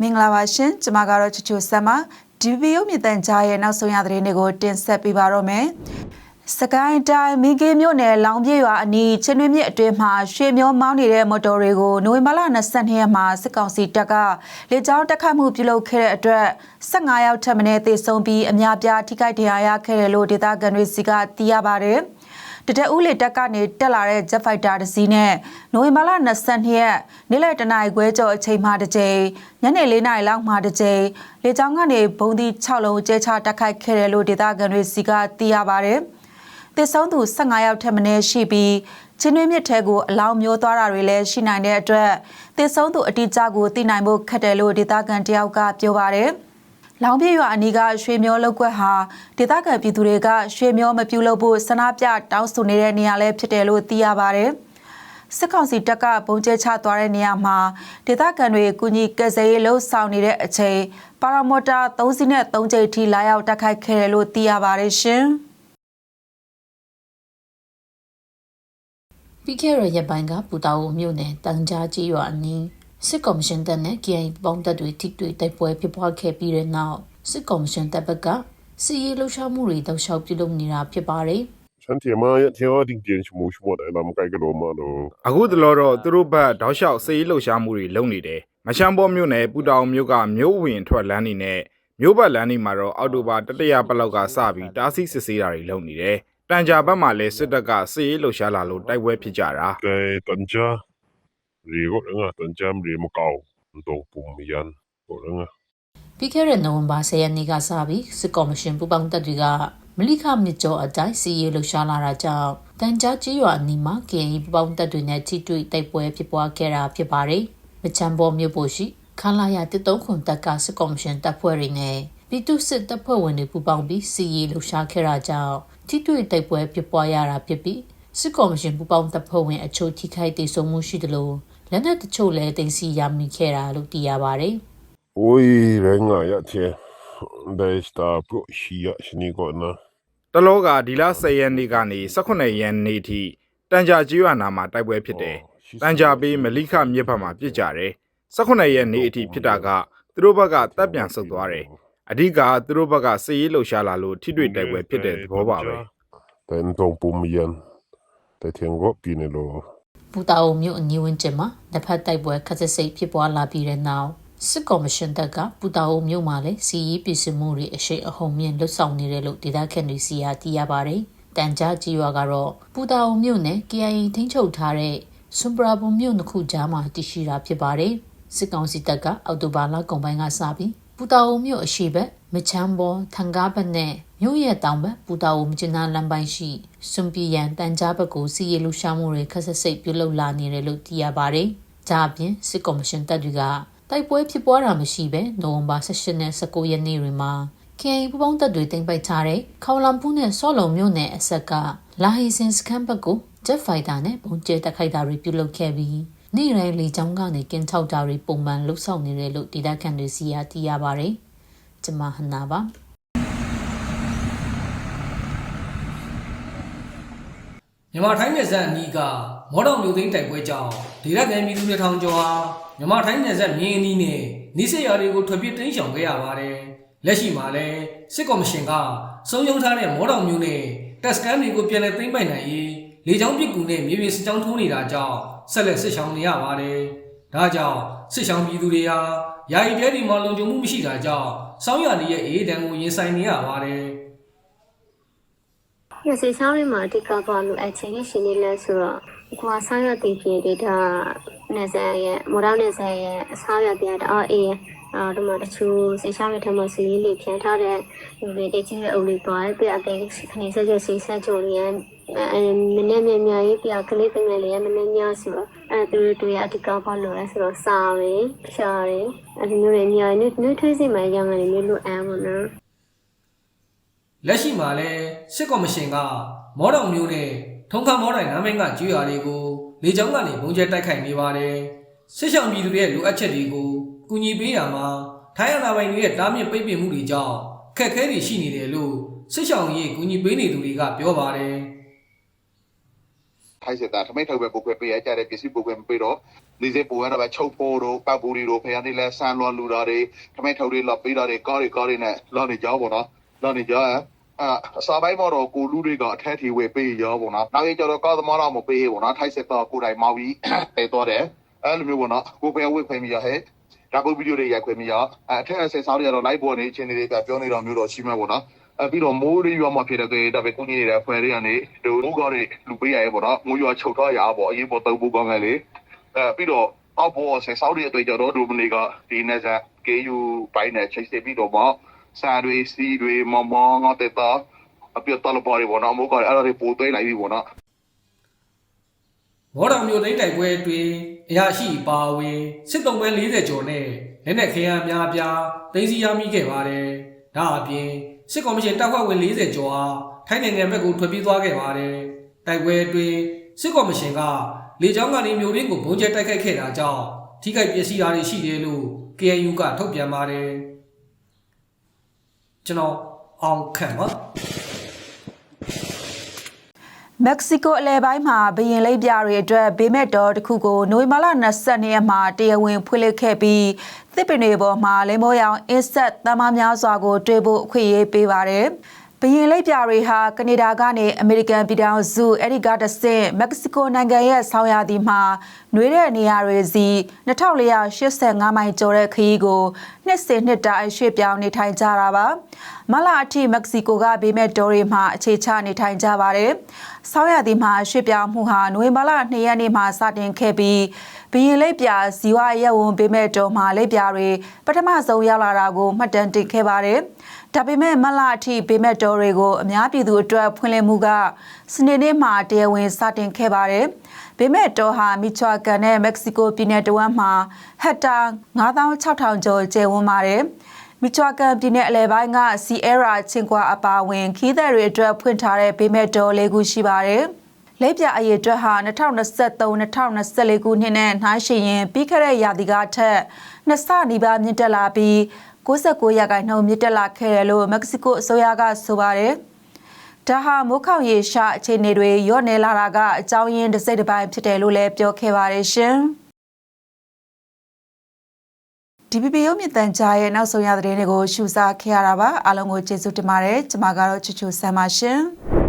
မင်္ဂလာပါရှင်ကျွန်မကတော့ချူချူဆမ်မဒီဗီဒီယိုမြင့်တန်ကြားရဲ့နောက်ဆုံးရသတင်းတွေကိုတင်ဆက်ပေးပါတော့မယ်စကိုင်းတိုင်းမင်းကင်းမြို့နယ်လောင်ပြည့်ရွာအနီးချင်းတွင်းမြစ်အတွင်းမှာရွှေမျောမောင်းနေတဲ့မော်တော်တွေကိုနိုဝင်ဘာလ22ရက်မှာစစ်ကောင်စီတပ်ကလေကြောင်းတက်ခတ်မှုပြုလုပ်ခဲ့တဲ့အတွက်15ရောက်ထပ်မံသေဆုံးပြီးအများပြားထိခိုက်ဒဏ်ရာရခဲ့တယ်လို့ဒေသခံတွေစီကသိရပါတယ် တတအူးလေတက်ကနေတက်လာတဲ့ Jet Fighter တစ်စီးနဲ့နိုဝင်ဘာလ22ရက်နေ့လယ်တနာရီခွဲကျော်အချိန်မှတစ်ကြိမ်ညနေ4နာရီလောက်မှတစ်ကြိမ်လေကြောင်းကနေဘုံဒီ6လုံးကျဲချတက်ခိုက်ခဲ့တယ်လို့ဒေသခံတွေစီကသိရပါတယ်။သေဆုံးသူ15ယောက်ထက်မနည်းရှိပြီးချင်းတွင်းမြစ်ထဲကိုအလောင်းမျိုးသွားတာတွေလည်းရှိနိုင်တဲ့အတွက်သေဆုံးသူအတိအကျကိုသိနိုင်ဖို့ခက်တယ်လို့ဒေသခံတယောက်ကပြောပါတယ်။ လောင်ပြည့်ရွာအနီးကရွှေမျောလောက်ကွက်ဟာဒေသခံပြည်သူတွေကရွှေမျောမပြုတ်လို့ဖို့ဆန္ဒပြတောင်းဆိုနေတဲ့နေရာလည်းဖြစ်တယ်လို့သိရပါတယ်။စစ်ကောင်စီတပ်ကပုံကျဲချသွားတဲ့နေရာမှာဒေသခံတွေကုညီကယ်ဆယ်ရေးလှုပ်ဆောင်နေတဲ့အချိန်ပါရာမော်တာ3စီးနဲ့3ကြိမ်ထိလာရောက်တိုက်ခိုက်ခဲ့တယ်လို့သိရပါတယ်ရှင်။ပြီးခဲ့တဲ့ရက်ပိုင်းကပူတာအိုမြို့နယ်တန်ကြားကြီးရွာအနီး စစ်ကော်မရှင်တပ်နဲ့ KI ပေါင်းတပ်တွေထိတွေ့တိုက်ပွဲဖြစ်ပွားခဲ့ပြီးတဲ့နောက်စစ်ကော်မရှင်တပ်ဘက်ကစီရေးလှုပ်ရှားမှုတွေတောက်လျှောက်ပြုလုပ်နေတာဖြစ်ပါတယ် ฉันเทียมาเทียว่าจริงๆชั่วโมงชั่วโมงแต่เราไม่ไกลกันหรอกมาเนาะ အခုတလောတော့သူတို့ဘက်တောက်လျှောက်စေးလှုပ်ရှားမှုတွေလုပ်နေတယ်။မချမ်းပေါ်မြို့နယ်ပူတောင်မြို့ကမြို့ဝင်ထွက်လမ်းနေနဲ့မြို့ဘက်လမ်းနေမှာတော့အောက်တိုဘာတတရပတ်လောက်ကစပြီးတားဆီးစစ်ဆေးတာတွေလုပ်နေတယ်။တန်ကြာဘက်မှာလည်းစစ်တပ်ကစေးလှုပ်ရှားလာလို့တိုက်ပွဲဖြစ်ကြတာ แต่ตัน ရီကိုငါတန်ချမ်ရီမကောက်တော့ပုံမီယန်ကိုငါပြီးခဲ့တဲ့နိုဝင်ဘာ10ရက်နေ့ကစပြီးစစ်ကော်မရှင်ပူပေါင်းတပ်တွေကမလိခမြစ်ကျော်အတိုင်းစီရေးလှူရှားလာတာကြောင့်တန်ကြားကြီးရွာအနီးမှာ KNI ပူပေါင်းတပ်တွေနဲ့ထိတွေ့တိုက်ပွဲဖြစ်ပွားခဲ့တာဖြစ်ပါတယ်။မချမ်းပေါ်မြို့ပေါ်ရှိခလာရ13ခုတပ်ကစစ်ကော်မရှင်တပ်ဖွဲ့တွေနဲ့ပြည်သူစစ်တပ်ဖွဲ့ဝင်တွေပူးပေါင်းပြီးစီရေးလှူရှားခဲ့တာကြောင့်ထိတွေ့တိုက်ပွဲဖြစ်ပွားရတာဖြစ်ပြီးစစ်ကော်မရှင်ပူးပေါင်းတပ်ဖွဲ့ဝင်အချို့ထိခိုက်ဒေဆုံးမှုရှိသလို လက်နက်တချို့လည်းတင်စီရမိခဲ့တာလို့သိရပါတယ်။ "Oi renga ya che da sta pro shia shni ko na တလောကဒီလ10ရက်နေ့ကနေ18ရက်နေ့ထိတန်ကြာကြီးရနာမှာတိုက်ပွဲဖြစ်တယ်။တန်ကြာပြီးမလိခမြစ်ဘက်မှာပြစ်ကြတယ်။18ရက်နေ့အထိဖြစ်တာကသူတို့ဘက်ကတပ်ပြန်ဆုတ်သွားတယ်။အဓိကသူတို့ဘက်ကစစ်ရေးလှုပ်ရှားလာလို့ထိတွေ့တိုက်ပွဲဖြစ်တဲ့သဘောပါပဲ။တန်တုံပူမီယန်တထင်ကိုပြင်းနေလို့ ဘူတာအုံမြို့အနီးဝန်းကျင်မှာနှစ်ဖက်တိုက်ပွဲခက်စစ်စိတ်ဖြစ်ပွားလာပြီးတဲ့နောက်စစ်ကော်မရှင်တပ်ကပူတာအုံမြို့မှာလည်းစီရေးပြည်စမှုတွေအရှိအဟုန်မြင့်လှုပ်ဆောင်နေတယ်လို့ဒေသခံတွေစီကသိရပါတယ်။တန်ကြားကြီးရွာကတော့ပူတာအုံမြို့နယ် KIA ထိန်းချုပ်ထားတဲ့စွန်ပရာဘုံမြို့နှစ်ခုကြားမှာတည်ရှိတာဖြစ်ပါတယ်။စစ်ကောင်စီတပ်ကအော်တိုဘာလကုန်ပိုင်းကစပြီးပူတာအုံမြို့အရှိဘက်မချမ်းပေါ်ထန်ကားဘက်နဲ့ မြို့ရဲ့တောင်ဘက်ပူတာအိုမြကျနာလမ်းပိုင်းရှိစွန်ပီယန်တန်ကြားဘက်ကိုစီရေးလှူရှာမှုတွေခက်ဆက်စိတ်ပြုလုပ်လာနေတယ်လို့သိရပါတယ်။ဒါအပြင်စစ်ကော်မရှင်တပ်တွေကတိုက်ပွဲဖြစ်ပွားတာမရှိဘဲနိုဝင်ဘာ18နဲ့19ရက်နေ့တွေမှာ KI ပူပေါင်းတပ်တွေတင်ပိုက်ထားတဲ့ခေါလမ်ဖူးနဲ့စောလုံမြို့နယ်အဆက်ကလာဟီစင်စခန်းဘက်ကို Jet Fighter နဲ့ပုံကျဲတိုက်ခိုက်တာတွေပြုလုပ်ခဲ့ပြီးနေ့တိုင်းလေကြောင်းကနေကင်းထောက်တာတွေပုံမှန်လှုပ်ဆောင်နေတယ်လို့ဒေသခံတွေစီယာသိရပါတယ်။ကျွန်မဟနာပါ မြန်မာထိုင်းနယ်စပ်အနီးကမော်တော်မျိုးသိန်းတိုက်ပွဲကြောင့်ဒေသခံပြည်သူတွေထောင်ကျော်ဟာမြန်မာထိုင်းနယ်စပ်မြင်းအနီးနဲ့နေဆက်ရွာတွေကိုထွက်ပြေးတင်းရှောင်ခဲ့ရပါတယ်။လက်ရှိမှာလည်းစစ်ကော်မရှင်ကစုံယုံထားတဲ့မော်တော်မျိုးနဲ့တက်စကန်တွေကိုပြန်လည်သိမ်းပိုက်နိုင်ရေးလေကြောင်းပစ်ကူနဲ့မြေပြင်စစ်ကြောင်းထိုးနေတာကြောင့်ဆက်လက်စစ်ရှောင်နေရပါတယ်။ဒါကြောင့်စစ်ရှောင်ပြည်သူတွေဟာယာယီတဲဒီမှာလုံခြုံမှုမရှိတာကြောင့်စောင်းရနေရဲ့အေးဒဏ်ကိုရင်ဆိုင်နေရပါတယ်။ ရစီချောင်းလေးမှာအဓိကဘာလို့အချင်းကြီးရှင်နေလဲဆိုတော့ကွာဆောင်းရတင်ပြဒေတာနေဆက်ရဲ့မော်ဒယ်နေဆက်ရဲ့အစားရတဲ့အော်အေးအာဒီမှာတချို့စေချောင်းရဲ့ထမစီလေးလေးဖြန်းထားတဲ့ဒီတွေတချင်းရဲ့အုပ်လေးသွားပြအသေးခနေဆက်ချက်စီဆက်ကြုံရန်အဲမနေ့မြမြရေးပြကလေးတငယ်လေးမနေ့ညဆိုတော့အဲသူတို့တွေအဓိကဘာလို့လဲဆိုတော့စာရယ်ရှာရယ်အဲဒီမျိုးတွေညာနေနေထွေးစီမှရောင်းနေမျိုးလို့အမ်းပါနော် လက်ရှိမှာလည်းစစ်ကော်မရှင်ကမော်တော်မျိုးနဲ့ထုံခါမော်တိုင်နာမည်ကကျွေးရတွေကိုလေကြောင်းကနေဘုံကျဲတိုက်ခိုက်နေပါတယ်စစ်ဆောင်ပြည်သူတွေရဲ့လိုအပ်ချက်တွေကိုကူညီပေးရမှာထိုင်းအာဏာပိုင်တွေရဲ့တားမြစ်ပိတ်ပင်မှုတွေကြောင့်ခက်ခဲတွေရှိနေတယ်လို့စစ်ဆောင်ရေးကူညီပေးနေသူတွေကပြောပါတယ်ထိုင်းစစ်သားထမိတ်ထုတ်ပဲပုတ်ခွဲပေးရကြတဲ့ပစ္စည်းပုတ်ခွဲမပေးတော့နေစေပူရတော့ချုပ်ဖို့တို့ပတ်ပူရီတို့ဖယားနေလဲဆန်လွန်လူတာတွေခမဲထုတ်တွေလောက်ပေးတာတွေကားတွေကားတွေနဲ့လောက်နေကြောပေါ့နော် လောက်နေကြအဲအစာပိုင်းမှာတော့ကိုလူတွေကအထက်ထီဝေပေးရောပေါ့နော်နောက်ရကျတော့ကားသမားတော့မပေးဘူးနော်ထိုက်စစ်တော့ကိုယ်တိုင်မောက်ပြီးပေးတော့တယ်အဲ့လိုမျိုးပေါ့နော်ကိုဖယားဝေခွင့်မရဟဲ့ဒါပုတ်ဗီဒီယိုတွေရိုက်ခွင့်မရအဲအထက်အဆက်စားတွေကတော့ live ပေါ်နေချင်းတွေကပြောနေတော့မျိုးတော့ရှိမှာပေါ့နော်အဲပြီးတော့မိုးရီရွာမှာဖြစ်တဲ့ဒါပဲကိုကြီးနေတဲ့ဖွဲ့တွေကနေဒီမိုးကားတွေလူပေးရရဲပေါ့နော်မိုးရွာချုပ်ထားရပေါ့အရေးပေါ်တုံးဖို့ကောင်းတယ်လေအဲပြီးတော့အောက်ပေါ်ဆက်စားတွေအတွေ့ကြတော့ဒိုမနီကဒီနေစား KU ပိုင်းနဲ့ချိတ်စစ်ပြီးတော့မှ စာတွေစီတွေမမောငါတက်တာအပြတ်တော်ပေါ်ရီပေါ့နော်မိုးကားအဲ့ဒါတွေပို့သွင်းလိုက်ပြီပေါ့နော်မော်တော်မျိုးသိန်းတိုက်ပွဲအတွင်းအရာရှိပါဝင်စစ်တုံးပဲ40ကျော်နဲ့လက်နက်ခဲယမ်းများပြားသိမ်းဆည်းရမိခဲ့ပါတယ်။ဒါအပြင်စစ်ကော်မရှင်တပ်ဖွဲ့ဝင်40ကျော်အားထိုင်းနိုင်ငံဘက်ကိုထွက်ပြေးသွားခဲ့ပါတယ်။တိုက်ပွဲအတွင်းစစ်ကော်မရှင်ကလေကြောင်းကနေမျိုးရင်းကိုဘုံကျဲတိုက်ခိုက်ခဲ့တာကြောင့်ထိခိုက်ပျက်စီးတာတွေရှိတယ်လို့ KNU ကထုတ်ပြန်ပါတယ်။ ကျွန်တော်အောင်ခန့်ပါမက္ကဆီကိုအလဲပိုင်းမှာဘရင်လိပ်ပြတွေအတွက်ဘေးမဲ့တော်တစ်ခုကိုနိုဝင်ဘာလ22ရက်မှာတရားဝင်ဖွင့်လှစ်ခဲ့ပြီးသစ်ပင်တွေပေါ်မှာလိမ္မောရောင်အင်းဆက်တမများစွာကိုတွေ့ဖို့အခွင့်အရေးပေးပါတယ်။ဘရင်လိပ်ပြတွေဟာကနေဒါကနေအမေရိကန်ပြည်ထောင်စုအဲဒီကတဆင့်မက္ကဆီကိုနိုင်ငံရဲ့ဆောင်းရာသီမှာနှွေးတဲ့နေရာတွေစီ2485မိုင်ကျော်တဲ့ခရီးကိုနှစ်စဉ်နှစ်တိုင်းရွှေ့ပြောင်းနေထိုင်ကြတာပါမလာအထိမက္ကဆီကိုကဘေးမဲ့တော်တွေမှာအခြေချနေထိုင်ကြပါတယ်ဆောင်းရာသီမှာရွှေ့ပြောင်းမှုဟာနိုဝင်ဘာလ2ရက်နေ့မှာစတင်ခဲ့ပြီးဘရင်လိပ်ပြဇီဝရက်ဝန်ဘေးမဲ့တော်မှာလိပ်ပြတွေပထမဆုံးရောက်လာတာကိုမှတ်တမ်းတင်ခဲ့ပါတယ်ဒါပေမဲ့မလအထိဘေးမဲ့တော်တွေကိုအများပြည်သူအတွက်ဖွင့်လှစ်မှုကစနေနေ့မှာတရားဝင်စတင်ခဲ့ပါတယ်။ ဘေးမဲ့တော်ဟာမီချွာကန်နဲ့မက္ကဆီကိုပြည်နယ်တဝမ်းမှာဟက်တာ9600ကျော်ကျယ်ဝန်းပါတယ်။မီချွာကန်ပြည်နယ်အလဲပိုင်းကစီအဲရာချင်းကွာအပါဝင်ခီးသည်တွေအတွက်ဖွင့်ထားတဲ့ဘေးမဲ့တော်လေးခုရှိပါတယ်။လက်ပြအရေးအတွက်ဟာ2023-2024ခုနှစ်နဲ့နှိုင်းယှဉ်ရင်ပြီးခဲ့တဲ့ရာသီကထက်နှစ်ဆနီးပါးမြင့်တက်လာပြီး69ရာခိုင်နှုန်းမြင့်တက်လာခဲ့တယ်လို့မက္ကဆီကိုအစိုးရကဆိုပါတယ်။ ဒါဟာမိုးခေါင်ရေရှားအခြေအနေတွေရော့နေလာတာကအကြောင်းရင်းတစ်စိတ်တစ်ပိုင်းဖြစ်တယ်လို့လည်းပြောခဲ့ပါတယ်ရှင်။ DPP ရုပ်မြင့်တန်ကြားရဲ့နောက်ဆုံးရသတင်းတွေကိုရှုစားခဲ့ရတာပါအားလုံးကိုကျေးဇူးတင်ပါတယ်ကျွန်မကတော့ချူချူဆမ်းပါရှင်။